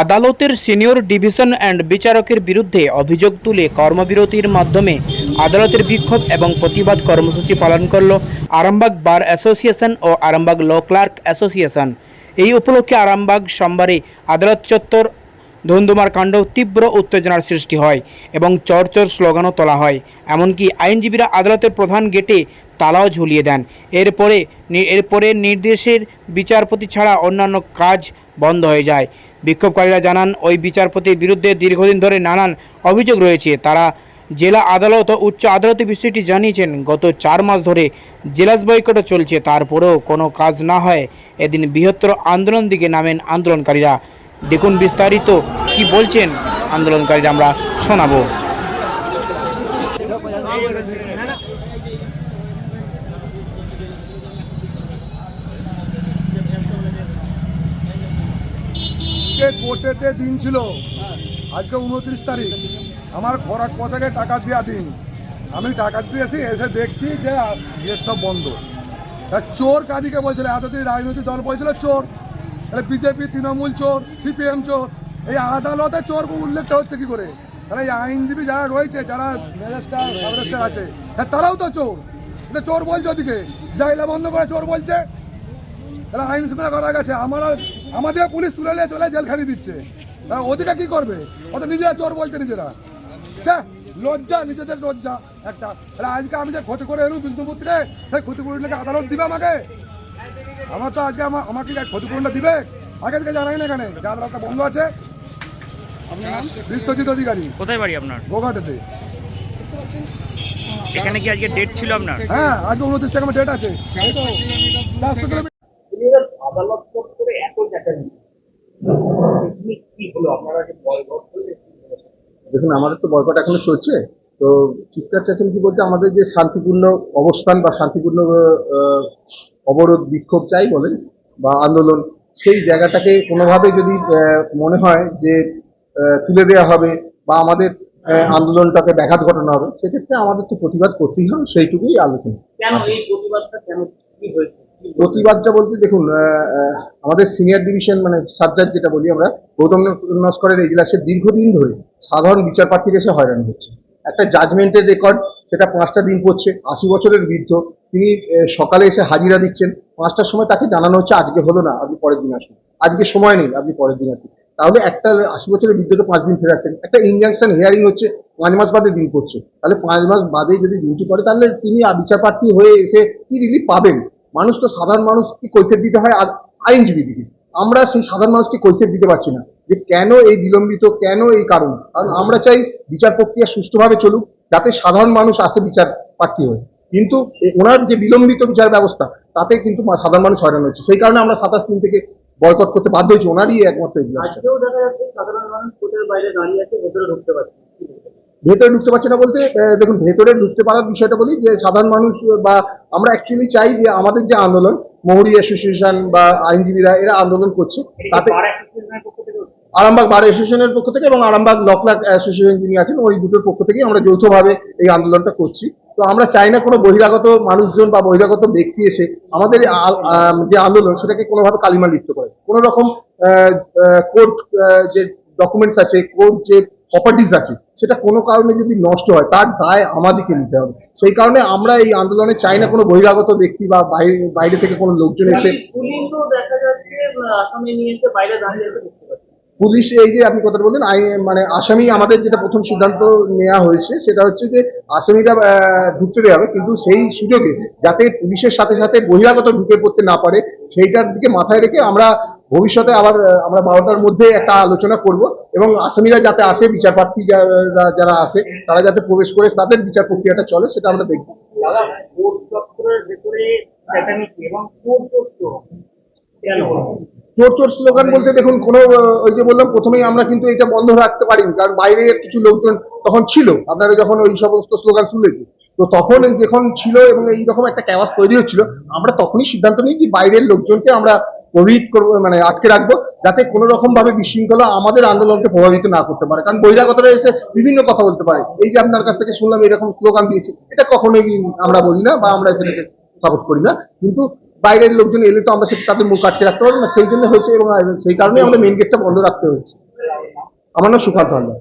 আদালতের senior division and বিচারকের বিরুদ্ধে অভিযোগ তুলে কর্মবিরতির মাধ্যমে আদালতের বিক্ষোভ এবং প্রতিবাদ কর্মসূচি পালন করল আরামবাগ বার অ্যাসোসিয়েশন ও আরামবাগ ল ক্লার্ক অ্যাসোসিয়েশন। এই উপলক্ষে আরামবাগ সোমবারে আদালত চত্বর ধুন্ধুমার কাণ্ড তীব্র উত্তেজনার সৃষ্টি হয় এবং চরচর স্লোগানও তোলা হয়। এমনকি আইনজীবীরা আদালতের প্রধান গেটে তালাও ঝুলিয়ে দেন। এরপরে এরপরে নির্দেশের বিচারপতি ছাড়া অন্যান্য কাজ বন্ধ হয়ে যায়। বিক্ষোভকারীরা জানান, ওই বিচারপতির বিরুদ্ধে দীর্ঘদিন ধরে নানান অভিযোগ রয়েছে। তারা জেলা আদালত ও উচ্চ আদালতে বিষয়টি জানিয়েছেন, গত চার মাস ধরে জেলাস বয়কটও চলছে। তারপরেও কোনো কাজ না হয়। এদিন বৃহত্তর আন্দোলন দিকে নামেন আন্দোলনকারীরা। দেখুন বিস্তারিত কি বলছেন আন্দোলনকারীরা, আমরা শোনাবো। দিন ছিল, আজকে উনত্রিশ তারিখ, আমার খরাক পোশাকে টাকা দেওয়া দিন। আমি টাকা দিয়েছি এসে দেখছি যে গেট সব বন্ধ। তা চোর কাদিকে বলছিল, এতদিন রাজনৈতিক দল বলছিল, চোর। তাহলে বিজেপি, তৃণমূল চোর, সিপিএম চোর, এই আদালতে চোর উল্লেখটা হচ্ছে কি করে? তাহলে এই আইনজীবী যারা রয়েছে, যারা আছে হ্যাঁ তারাও তো চোর। এটা চোর বলছে ওদিকে জাইলা বন্ধ করে চোর বলছে। তাহলে আইন শৃঙ্খলা করা গেছে আমার আমাদের পুলিশ তুলে নিয়ে চলে জেলখানি দিচ্ছে। তাহলে ওদিকে কি করবে? ওটা নিজেরা চোর বলছে নিজেরা। হ্যাঁ লজ্জা, নিজেদের লজ্জা একটা। তাহলে আজকে আমি যে ক্ষতি করে এলুম বিষ্ণুপুর থেকে সেই ক্ষতিপূরণটাকে আদালত দিবে আমাকে? আমার তো আজকে আমার আমাকে ক্ষতিপূরণটা দিবে? আগে থেকে জানাই না এখানে। যে আদালতটা বন্ধ আছে। বিশ্বজিৎ অধিকারী। কোথায় বাড়ি আপনার? গোঘাটেতে। এখানে কি আজকে ডেট ছিল আপনার? হ্যাঁ আজকে উনত্রিশ টাকা আমার ডেট আছে। চারশো কিলোমিটার আদালত করে এত দেখুন আমাদের তো বয়কট এখনও চলছে। তো চিৎকার কি বলতে আমাদের যে শান্তিপূর্ণ অবস্থান বা শান্তিপূর্ণ অবরোধ বিক্ষোভ চাই বলেন বা আন্দোলন সেই জায়গাটাকে কোনোভাবে যদি মনে হয় যে তুলে দেওয়া হবে বা আমাদের আন্দোলনটাকে ব্যাঘাত ঘটানো হবে সেক্ষেত্রে আমাদের তো প্রতিবাদ করতেই হবে সেইটুকুই আলোচনা। কেন প্রতিবাদটা বলতে দেখুন আমাদের সিনিয়র ডিভিশন মানে সাবজাজ যেটা বলি আমরা গৌতম নস্করের এজলাসে দীর্ঘদিন ধরে সাধারণ বিচারপ্রার্থীর এসে হয়রানি হচ্ছে। একটা জাজমেন্টের রেকর্ড সেটা পাঁচটা দিন পড়ছে, আশি বছরের বৃদ্ধ। তিনি সকালে এসে হাজিরা দিচ্ছেন। পাঁচটার সময় তাকে জানানো হচ্ছে, আজকে হলো না, আপনি পরের দিন আসুন। আজকে সময় নেই, আপনি পরের দিন আসুন। তাহলে একটা আশি বছরের বৃদ্ধকে পাঁচ দিন ফেরাচ্ছেন। একটা ইনজাংশন হিয়ারিং হচ্ছে, পাঁচ মাস বাদে দিন করছে তাহলে পাঁচ মাস বাদে যদি ডিউটি করে, তাহলে তিনি বিচারপ্রার্থী হয়ে এসে কি রিলিফ পাবেন? মানুষ তো সাধারণ মানুষকে কৈফিয়ত দিতে হয়? আর আইনজীবী আইনজীবীদিকে। আমরা সেই সাধারণ মানুষকে কৈফিয়ত দিতে পারছি না যে কেন এই বিলম্বিত কেন এই কারণ? কারণ আমরা চাই বিচার প্রক্রিয়া সুষ্ঠুভাবে চলুক যাতে সাধারণ মানুষ আসে বিচার প্রার্থী হয়ে। কিন্তু ওনার যে বিলম্বিত বিচার ব্যবস্থা তাতে কিন্তু সাধারণ মানুষ হয়রান হচ্ছে সেই কারণে আমরা সাতাশ দিন থেকে বয়কট করতে বাধ্য হয়েছি। ওনারই একমাত্র। ভেতরে ঢুকতে পারছে না বলতে দেখুন ভেতরে ঢুকতে পারার বিষয়টা বলি যে সাধারণ মানুষ বা আমরা অ্যাকচুয়ালি চাই যে আমাদের যে আন্দোলন মহুরি অ্যাসোসিয়েশন বা আইনজীবীরা এরা আন্দোলন করছে। তাতে থেকে? আরামবাগ বার অ্যাসোসিয়েশনের পক্ষ থেকে এবং আরামবাগ লকলাক অ্যাসোসিয়েশন যিনি আছেন ওই দুটোর পক্ষ থেকেই আমরা যৌথভাবে এই আন্দোলনটা করছি। তো আমরা চাই না কোনো বহিরাগত মানুষজন বা বহিরাগত ব্যক্তি এসে আমাদের যে আন্দোলন সেটাকে কোনোভাবে কালিমা লিপ্ত করে কোনো রকম কোর্ট যে ডকুমেন্টস আছে কোর্ট যে প্রপার্টিজ আছে সেটা কোনো কারণে যদি নষ্ট হয় তার দায় আমাদেরকে নিতে হবে। সেই কারণে আমরা এই আন্দোলনে চাই না কোনো বহিরাগত ব্যক্তি বা বাইরে বাইরে থেকে কোনো লোকজন এসে নিয়ে এসে পুলিশ এই যে আপনি কথা বললেন আই মানে আসামি আমাদের যেটা প্রথম সিদ্ধান্ত নেওয়া হয়েছে সেটা হচ্ছে যে আসামিটা ঢুকতে দেওয়া হবে কিন্তু সেই সুযোগে যাতে পুলিশের সাথে সাথে বহিরাগত ঢুকে পড়তে না পারে সেইটার দিকে মাথায় রেখে আমরা ভবিষ্যতে আবার আমরা বারোটার মধ্যে একটা আলোচনা করব এবং আসামিরা যাতে আসে বিচারপ্রার্থী যারা- যারা আসে তারা যাতে প্রবেশ করে তাদের বিচার প্রক্রিয়াটা চলে সেটা আমরা দেখব। চোর? চোর স্লোগান বলতে দেখুন কোনো ওই যে বললাম প্রথমেই আমরা কিন্তু এটা বন্ধ রাখতে পারিনি কারণ বাইরে কিছু লোকজন তখন ছিল আপনারা যখন ওই সমস্ত স্লোগান তুলেছে তো তখন যখন ছিল এবং এইরকম একটা ক্যাওয়াস তৈরি হচ্ছিল আমরা তখনই সিদ্ধান্ত নিই যে বাইরের লোকজনকে আমরা কোভিড করব মানে আটকে রাখব, যাতে কোনো রকম ভাবে বিশৃঙ্খলা আমাদের আন্দোলনকে প্রভাবিত না করতে পারে। কারণ বহিরাগতরা এসে বিভিন্ন কথা বলতে পারে। এই যে আপনার কাছ থেকে শুনলাম এরকম স্লোগান দিয়েছে, এটা কখনোই আমরা বলি না বা আমরা সেটাকে সাপোর্ট করি না। কিন্তু বাইরের লোকজন এলে তো আমরা তাদের মুখ আটকে রাখতে পারব না। সেই জন্য হয়েছে এবং সেই কারণে আমরা মেন গেটটা বন্ধ রাখতে হয়েছে। আমার নাম সুকান্ত হালদার।